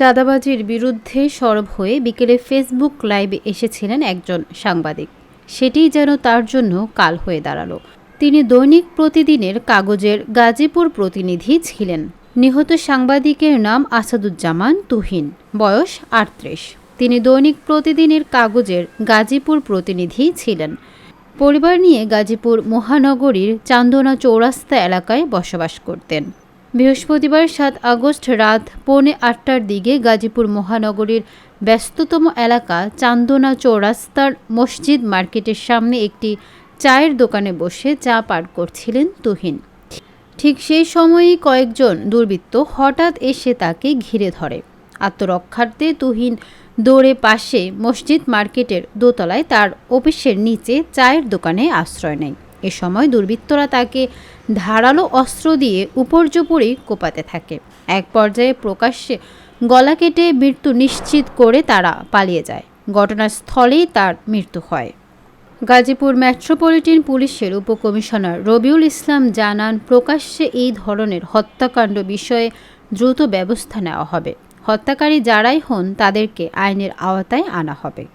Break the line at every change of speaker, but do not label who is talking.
চাঁদাবাজির বিরুদ্ধে সরব হয়ে বিকেলে ফেসবুক লাইভে এসেছিলেন একজন সাংবাদিক। সেটিই যেন তার জন্য কাল হয়ে দাঁড়াল। তিনি দৈনিক প্রতিদিনের কাগজের গাজীপুর প্রতিনিধি ছিলেন। নিহত সাংবাদিকের নাম আসাদুজ্জামান তুহিন। বয়স আটত্রিশ। তিনি দৈনিক প্রতিদিনের কাগজের গাজীপুর প্রতিনিধি ছিলেন। পরিবার নিয়ে গাজীপুর মহানগরীর চান্দনা চৌরাস্তা এলাকায় বসবাস করতেন। বৃহস্পতিবার সাত আগস্ট রাত পৌনে আটটার দিকে গাজীপুর মহানগরীর ব্যস্ততম এলাকা চান্দনা চৌরাস্তার মসজিদ মার্কেটের সামনে একটি চায়ের দোকানে বসে চা পান করছিলেন তুহিন। ঠিক সেই সময়েই কয়েকজন দুর্বৃত্ত হঠাৎ এসে তাকে ঘিরে ধরে। আত্মরক্ষার্থে তুহিন দৌড়ে পাশে মসজিদ মার্কেটের দোতলায় তার অফিসের নিচে চায়ের দোকানে আশ্রয় নেয়। এ সময় দুর্বৃত্তরা তাকে ধারালো অস্ত্র দিয়ে উপর্যুপরি কোপাতে থাকে। এক পর্যায়ে প্রকাশ্যে গলা কেটে মৃত্যু নিশ্চিত করে তারা পালিয়ে যায়। ঘটনাস্থলেই তার মৃত্যু হয়। গাজীপুর মেট্রোপলিটন পুলিশের উপকমিশনার রবিউল ইসলাম জানান, প্রকাশ্যে এই ধরনের হত্যাকাণ্ড বিষয়ে দ্রুত ব্যবস্থা নেওয়া হবে। হত্যাকারী যারাই হন, তাদেরকে আইনের আওতায় আনা হবে।